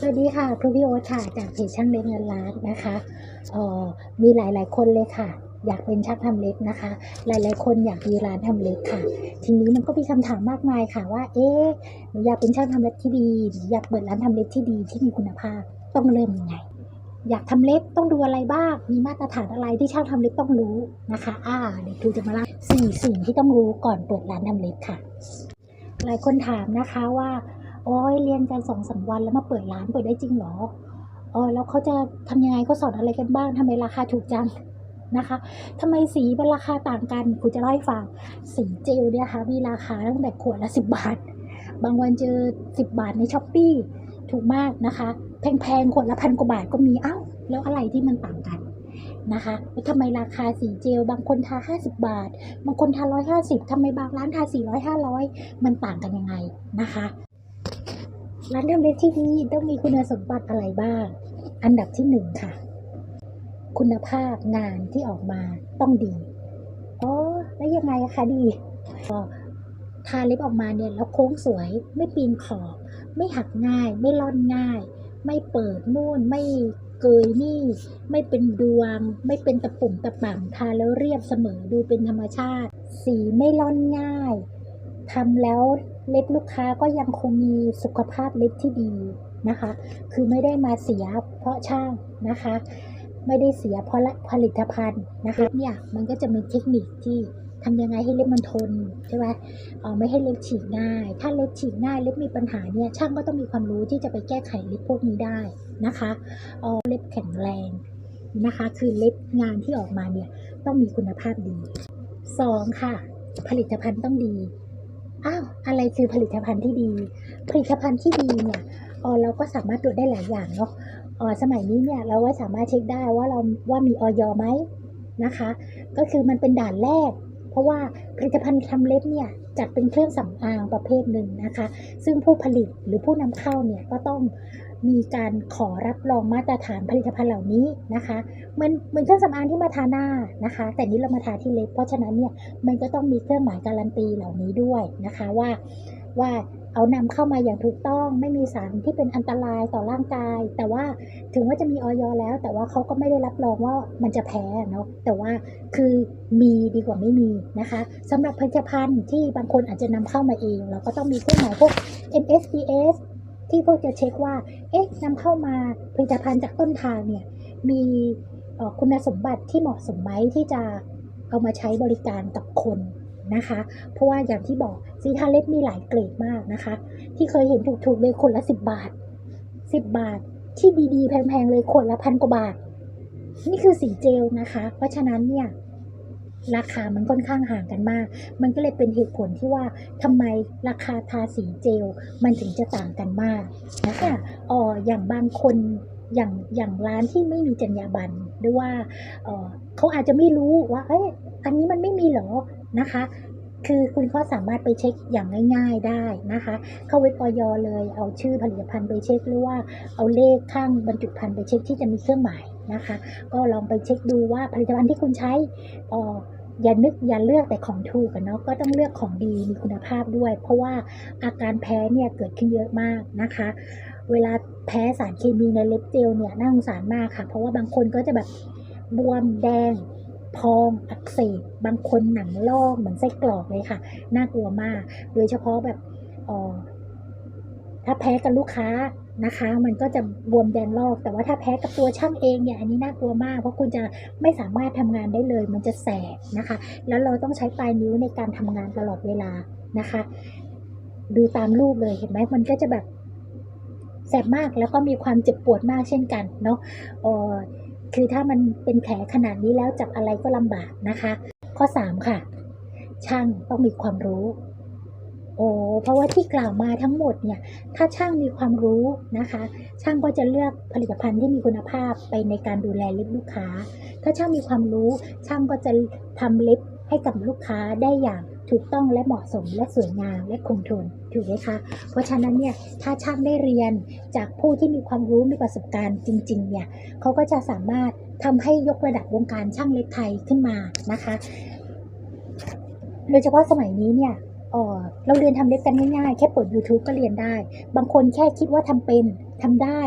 สวัสดีค่ะคือพี่โอ๊ตค่ะ จากเพจช่างเล็บเงินล้านนะคะเอ่อมีหลาย ๆ คนเลยค่ะ อยากเป็นช่างทำเล็บนะคะ หลาย ๆ คนอยากมีร้านทำเล็บค่ะ ทีนี้มันก็มีคำถามมากมายค่ะว่า เอ๊ะหนูอยากเป็นช่างทำเล็บที่ดีอยากเปิดร้านทำเล็บที่ดีที่มีคุณภาพต้องเริ่มยังไง อยากทำเล็บต้องดูอะไรบ้าง มีมาตรฐานอะไรที่ช่างทำเล็บต้องรู้นะคะ อ่าเดี๋ยวครูจะมาเล่าสี่สิ่งที่ต้องรู้ก่อนเปิดร้านทำเล็บค่ะ หลายคนถามนะคะว่า โอ้ยเรียนกันสองสามวันแล้วมาเปิดร้านเปิดได้จริงเหรอเออแล้วเขาจะทำยังไงเขาสอนอะไรกันบ้างทำไมราคาถูกจังนะคะทำไมสีมันราคาต่างกันครูจะเล่าให้ฟังสีเจลเนี่ยค่ะมีราคาตั้งแต่ขวดละสิบบาท บางวันเจอสิบบาทในช้อปปี้ถูกมากนะคะ แพงๆขวดละพันกว่าบาทก็มีเอ้าแล้วอะไรที่มันต่างกันนะคะแล้วทำไมราคาสีเจล บางคนทา 50 บาท บางคนทา 150ทำไมบางร้านทา 400 500 มันต่างกันยังไงนะคะ ร้านทำเล็บที่ดีต้องมีคุณสมบัติอะไรบ้าง อันดับที่หนึ่งค่ะ คุณภาพงานที่ออกมาต้องดีอ๋อแล้วยังไงคะดีทาเล็บออกมาเนี่ยแล้วโค้งสวยไม่ปีนขอบ ไม่หักง่าย ไม่ล่อนง่าย ไม่เปิดนู่นไม่เกยนี่ ไม่เป็นดวง ไม่เป็นตะปุ่มตะป่ำทาแล้วเรียบเสมอดูเป็นธรรมชาติ สีไม่ล่อนง่ายทำแล้ว เล็บลูกค้าก็ยังคงมีสุขภาพเล็บที่ดีนะคะ คือไม่ได้มาเสียเพราะช่างนะคะ ไม่ได้เสียเพราะผลิตภัณฑ์นะคะ เนี่ยมันก็จะมีเทคนิคที่ทำยังไงให้เล็บมันทนใช่ไหมเออไม่ให้เล็บฉีกง่าย ถ้าเล็บฉีกง่ายเล็บมีปัญหาเนี่ยช่างก็ต้องมีความรู้ที่จะไปแก้ไขเล็บพวกนี้ได้นะคะเออเล็บแข็งแรงนะคะ คือเล็บงานที่ออกมาเนี่ยต้องมีคุณภาพดีสองค่ะ ผลิตภัณฑ์ต้องดี อ้าวอะไรคือผลิตภัณฑ์ที่ดี ผลิตภัณฑ์ที่ดีเนี่ยเออเราก็สามารถตรวจได้หลายอย่างเนาะเออสมัยนี้เนี่ยเราก็สามารถเช็คได้ว่าเราว่ามีออยไหมนะคะ ก็คือมันเป็นด่านแรก เพราะว่าผลิตภัณฑ์ทำเล็บเนี่ยจัดเป็นเครื่องสำอางประเภทหนึ่งนะคะ ซึ่งผู้ผลิตหรือผู้นำเข้าเนี่ยก็ต้อง มีการขอรับรองมาตรฐานผลิตภัณฑ์เหล่านี้นะคะเหมือนเหมือนเครื่องสำอางที่มาทาหน้านะคะ แต่นี้เรามาทาที่เล็บเพราะฉะนั้นเนี่ยมันก็ต้องมีเครื่องหมายการันตีเหล่านี้ด้วยนะคะว่าว่าเอานำเข้ามาอย่างถูกต้องไม่มีสารที่เป็นอันตรายต่อร่างกาย แต่ว่าถึงว่าจะมีออยแล้ว แต่ว่าเขาก็ไม่ได้รับรองว่ามันจะแพ้เนาะแต่ว่าคือมีดีกว่าไม่มีนะคะสำหรับผลิตภัณฑ์ที่บางคนอาจจะนำเข้ามาเอง เราก็ต้องมีเครื่องหมายพวก MSDS ที่พวกจะเช็คว่า เอ๊ะนำเข้ามาผลิตภัณฑ์จากต้นทางเนี่ย มีคุณสมบัติที่เหมาะสมไหมที่จะเอามาใช้บริการกับคนนะคะ เพราะว่าอย่างที่บอกสีทาเล็บมีหลายเกรดมากนะคะ ที่เคยเห็นถูกๆเลยคนละสิบบาทสิบบาท ที่ดีๆ แพงๆ เลยคนละพันกว่าบาท นี่คือสีเจลนะคะ เพราะฉะนั้นเนี่ย ราคามันค่อนข้างห่างกันมาก มันก็เลยเป็นเหตุผลที่ว่าทำไมราคาทาสีเจลมันถึงจะต่างกันมากนะคะอ๋ออย่างบางคนอย่างอย่างร้านที่ไม่มีจรรยาบรรณหรือว่าเเขาอาจจะไม่รู้ว่าเอ้ยอันนี้มันไม่มีหรอนะคะคือคุณก็สามารถไปเช็คอย่างง่าย ๆได้นะคะ เข้าเว็บออยเลย เอาชื่อผลิตภัณฑ์ไปเช็คหรือว่าเอาเลขข้างบรรจุภัณฑ์ไปเช็คที่จะมีเครื่องหมาย นะคะ ก็ลองไปเช็คดูว่าผลิตภัณฑ์ที่คุณใช้อออย่านึกอย่าเลือกแต่ของถูกกันเนาะก็ต้องเลือกของดีมีคุณภาพด้วย เพราะว่าอาการแพ้เนี่ยเกิดขึ้นเยอะมากนะคะ เวลาแพ้สารเคมีในเล็บเจลเนี่ยน่าสงสารมากค่ะ เพราะว่าบางคนก็จะแบบบวมแดงพองอักเสบบางคนหนังลอกเหมือนไส้กรอกเลยค่ะ น่ากลัวมาก โดยเฉพาะแบบออถ้าแพ้กับลูกค้า นะคะ มันก็จะบวมแดงลอก แต่ว่าถ้าแพ้กับตัวช่างเองเนี่ยอันนี้น่ากลัวมากเพราะคุณจะไม่สามารถทำงานได้เลย มันจะแสบนะคะ แล้วเราต้องใช้ปลายนิ้วในการทำงานตลอดเวลานะคะ ดูตามรูปเลยเห็นไหมมันก็จะแบบแสบมากแล้วก็มีความเจ็บปวดมากเช่นกันเนาะออคือถ้ามันเป็นแผลขนาดนี้แล้วจับอะไรก็ลำบากนะคะ ข้อ 3 ค่ะ ช่างต้องมีความรู้ โอ้เพราะว่าที่กล่าวมาทั้งหมดเนี่ยถ้าช่างมีความรู้นะคะ ช่างก็จะเลือกผลิตภัณฑ์ที่มีคุณภาพไปในการดูแลเล็บลูกค้า ถ้าช่างมีความรู้ช่างก็จะทำเล็บให้กับลูกค้าได้อย่างถูกต้องและเหมาะสมและสวยงามและคงทนถูกไหมคะ เพราะฉะนั้นเนี่ยถ้าช่างได้เรียนจากผู้ที่มีความรู้มีประสบการณ์จริงๆเนี่ยเขาก็จะสามารถทำให้ยกระดับวงการช่างเล็บไทยขึ้นมานะคะ โดยเฉพาะสมัยนี้เนี่ย เอออเราเรียนทำเล็บกันง่ายๆ แค่เปิด YouTube ก็เรียนได้ บางคนแค่คิดว่าทำเป็นทำได้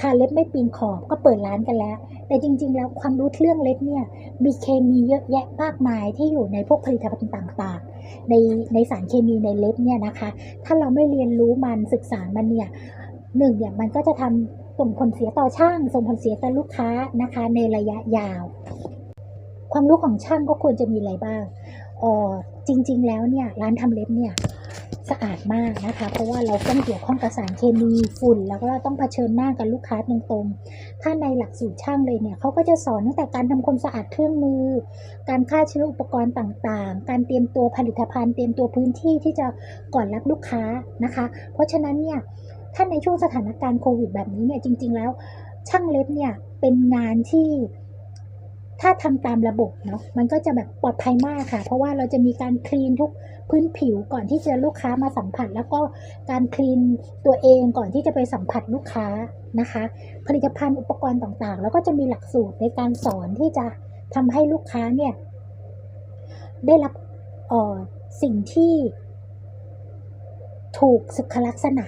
ทาเล็บไม่ปีนขอบก็เปิดร้านกันแล้ว แต่จริง ๆ แล้วความรู้เรื่องเล็บเนี่ยมีเคมีเยอะแยะมากมายที่อยู่ในพวกผลิตภัณฑ์ต่างๆ ในในสารเคมีในเล็บเนี่ยนะคะ ถ้าเราไม่เรียนรู้มันศึกษามันเนี่ยหนึ่งเนี่ยมันก็จะทำส่งผลเสียต่อช่างส่งผลเสียต่อลูกค้านะคะ ในระยะยาว ความรู้ของช่างก็ควรจะมีอะไรบ้าง ออจริง ๆ แล้วเนี่ยร้านทำเล็บเนี่ยสะอาดมากนะคะ เพราะว่าเราต้องเกี่ยวข้องกับสารเคมีฝุ่น แล้วก็เราต้องเผชิญหน้ากับลูกค้าตรงๆ ถ้าในหลักสูตรช่างเลยเนี่ยเขาก็จะสอนตั้งแต่การทำความสะอาดเครื่องมือ การฆ่าเชื้ออุปกรณ์ต่างๆ การเตรียมตัวผลิตภัณฑ์ เตรียมตัวพื้นที่ที่จะก่อนรับลูกค้านะคะ เพราะฉะนั้นเนี่ยถ้าในช่วงสถานการณ์โควิดแบบนี้เนี่ยจริง ๆ แล้วช่างเล็บเนี่ยเป็นงานที่ ถ้าทำตามระบบเนาะมันก็จะแบบปลอดภัยมากค่ะ เพราะว่าเราจะมีการคลีนทุกพื้นผิวก่อนที่จะลูกค้ามาสัมผัส แล้วก็การคลีนตัวเองก่อนที่จะไปสัมผัสลูกค้านะคะ ผลิตภัณฑ์อุปกรณ์ต่างๆ แล้วก็จะมีหลักสูตรในการสอนที่จะทำให้ลูกค้าเนี่ยได้รับออสิ่งที่ถูกสุขลักษณะ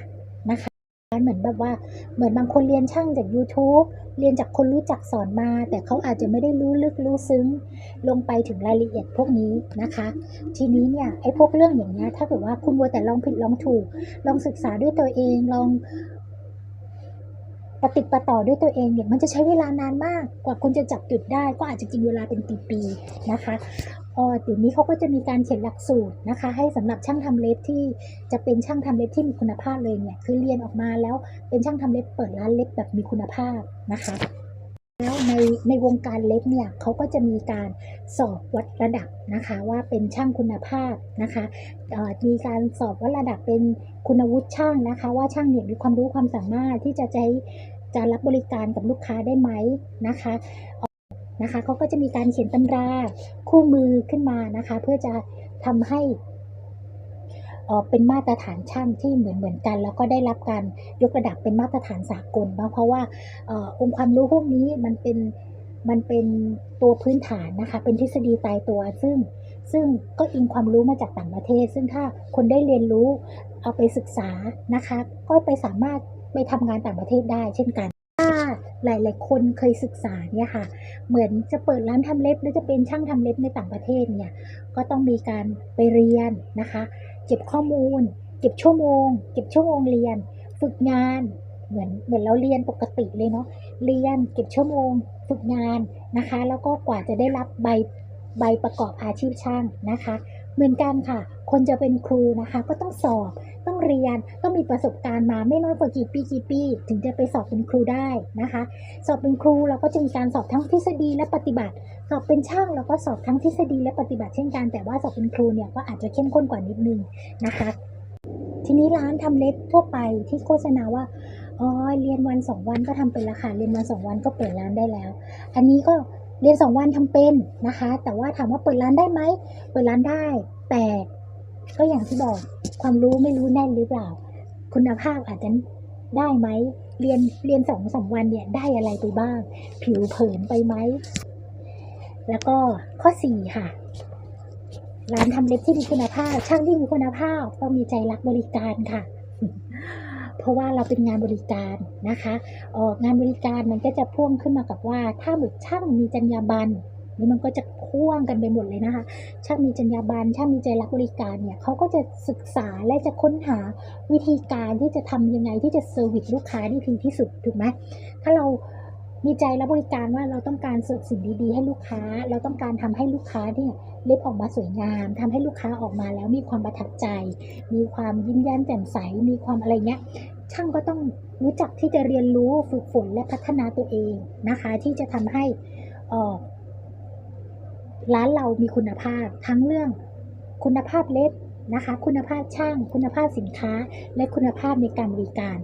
เหมือนแบบว่าเหมือนบางคนเรียนช่างจาก YouTube เรียนจากคนรู้จักสอนมา แต่เขาอาจจะไม่ได้รู้ลึกรู้ซึ้ง ลงไปถึงรายละเอียดพวกนี้นะคะ ทีนี้เนี่ยไอ้พวกเรื่องอย่างเงี้ยถ้าเกิดว่าคุณวัวแต่ลองผิดลองถูก ลองศึกษาด้วยตัวเองลองปฏิประต่อด้วยตัวเองเนี่ยมันจะใช้เวลานานมากกว่าคุณจะจับจุดได้ ก็อาจจะกินเวลาเป็นปีๆนะคะ เออเดี๋ยวนี้เขาก็จะมีการเขียนหลักสูตรนะคะ ให้สำหรับช่างทำเล็บที่จะเป็นช่างทำเล็บที่มีคุณภาพเลยเนี่ยคือเรียนออกมาแล้วเป็นช่างทำเล็บเปิดร้านเล็บแบบมีคุณภาพนะคะ แล้วในในวงการเล็บเนี่ยเขาก็จะมีการสอบวัดระดับนะคะ ว่าเป็นช่างคุณภาพนะคะมีการสอบวัดระดับเป็นคุณวุฒิช่างนะคะ ว่าช่างเนี่ยมีความรู้ความสามารถที่จะใช้จะรับบริการกับลูกค้าได้ไหมนะคะ นะคะเขาก็จะมีการเขียนตำราคู่มือขึ้นมานะคะ เพื่อจะทำให้เออเป็นมาตรฐานช่างที่เหมือนเหมือนกัน แล้วก็ได้รับการยกระดับเป็นมาตรฐานสากลเนาะเพราะว่าออองค์ความรู้พวกนี้มันเป็นมันเป็นตัวพื้นฐานนะคะ เป็นทฤษฎีตายตัว ซึ่งซึ่งก็อิงความรู้มาจากต่างประเทศ ซึ่งถ้าคนได้เรียนรู้เอาไปศึกษานะคะ ก็ไปสามารถไปทำงานต่างประเทศได้เช่นกัน หลายๆคนเคยศึกษาเนี่ยค่ะ เหมือนจะเปิดร้านทำเล็บหรือจะเป็นช่างทำเล็บในต่างประเทศเนี่ย ก็ต้องมีการไปเรียนนะคะ เก็บข้อมูล เก็บชั่วโมง เก็บชั่วโมงเรียน ฝึกงาน เหมือนเหมือนเราเรียนปกติเลยเนาะ เรียนเก็บชั่วโมง ฝึกงานนะคะ แล้วก็กว่าจะได้รับใบใบประกอบอาชีพช่างนะคะ เหมือนกันค่ะ คนจะเป็นครูนะคะ ก็ต้องสอบ ต้องเรียน ต้องมีประสบการณ์มาไม่น้อยกว่ากี่ปีกี่ปี ถึงจะไปสอบเป็นครูได้นะคะ สอบเป็นครูเราก็จะมีการสอบทั้งทฤษฎีและปฏิบัติ สอบเป็นช่างเราก็สอบทั้งทฤษฎีและปฏิบัติเช่นกัน แต่ว่าสอบเป็นครูเนี่ยก็อาจจะเข้มข้นกว่านิดนึงนะคะ ทีนี้ร้านทำเล็บทั่วไปที่โฆษณาว่าอ๋อเรียนวันสองวันก็ทำเป็นราคาเรียนวันสองวันก็เปิดร้านได้แล้ว อันนี้ก็เรียนสองวันทำเป็นนะคะ แต่ว่าถามว่าเปิดร้านได้ไหม เปิดร้านได้ แต่ ก็อย่างที่บอกความรู้ไม่รู้แน่นหรือเปล่า คุณภาพอาจจะได้ไหมเรียนเรียนสองสามวันเนี่ยได้อะไรไปบ้าง ผิวเผินไปไหม แล้วก็ข้อสี่ค่ะ ร้านทำเล็บที่มีคุณภาพ ช่างที่มีคุณภาพต้องมีใจรักบริการค่ะ เพราะว่าเราเป็นงานบริการนะคะอองานบริการมันก็จะพ่วงขึ้นมากับว่า ถ้าหมึกช่างมีจรรยาบรรณ นี่มันก็จะพ่วงกันไปหมดเลยนะคะ ช่างมีจรรยาบรรณช่างมีใจรักบริการเนี่ยเขาก็จะศึกษาและจะค้นหาวิธีการที่จะทำยังไงที่จะเซอร์วิสลูกค้าได้ดีที่สุดถูกไหมถ้าเรามีใจรับบริการว่าเราต้องการสิ่งดีๆ ให้ลูกค้า เราต้องการทำให้ลูกค้าเนี่ยเล็บออกมาสวยงามทำให้ลูกค้าออกมาแล้วมีความประทับใจ มีความยิ้มแย้มแจ่มใส มีความอะไรเงี้ย ช่างก็ต้องรู้จักที่จะเรียนรู้ฝึกฝนและพัฒนาตัวเองนะคะ ที่จะทำให้ออ ร้านเรามีคุณภาพทั้งเรื่องคุณภาพเล็บนะคะ คุณภาพช่าง คุณภาพสินค้า และคุณภาพในการบริการ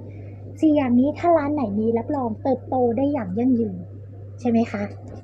สี่อย่างนี้ถ้าร้านไหนมีรับรองเติบโตได้อย่างยั่งยืน ใช่ไหมคะ